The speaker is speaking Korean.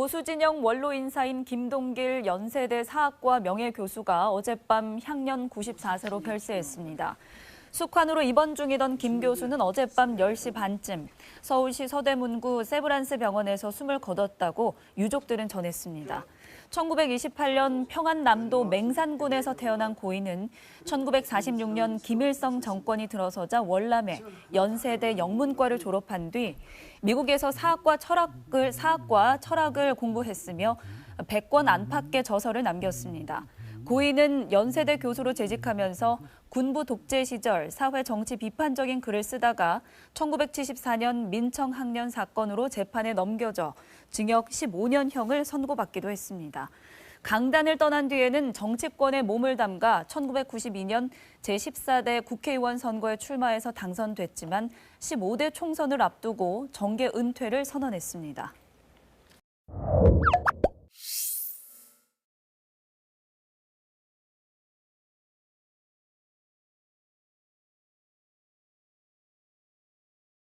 보수 진영 원로 인사인 김동길 연세대 사학과 명예교수가 어젯밤 향년 94세로 별세했습니다. 숙환으로 입원 중이던 김 교수는 어젯밤 10시 반쯤 서울시 서대문구 세브란스 병원에서 숨을 거뒀다고 유족들은 전했습니다. 1928년 평안남도 맹산군에서 태어난 고인은 1946년 김일성 정권이 들어서자 월남에 연세대 영문과를 졸업한 뒤 미국에서 사학과 철학을 사학과 철학을 공부했으며 100권 안팎의 저서를 남겼습니다. 고인은 연세대 교수로 재직하면서 군부 독재 시절 사회 정치 비판적인 글을 쓰다가 1974년 민청 학년 사건으로 재판에 넘겨져 징역 15년형을 선고받기도 했습니다. 강단을 떠난 뒤에는 정치권에 몸을 담가 1992년 제14대 국회의원 선거에 출마해서 당선됐지만 15대 총선을 앞두고 정계 은퇴를 선언했습니다.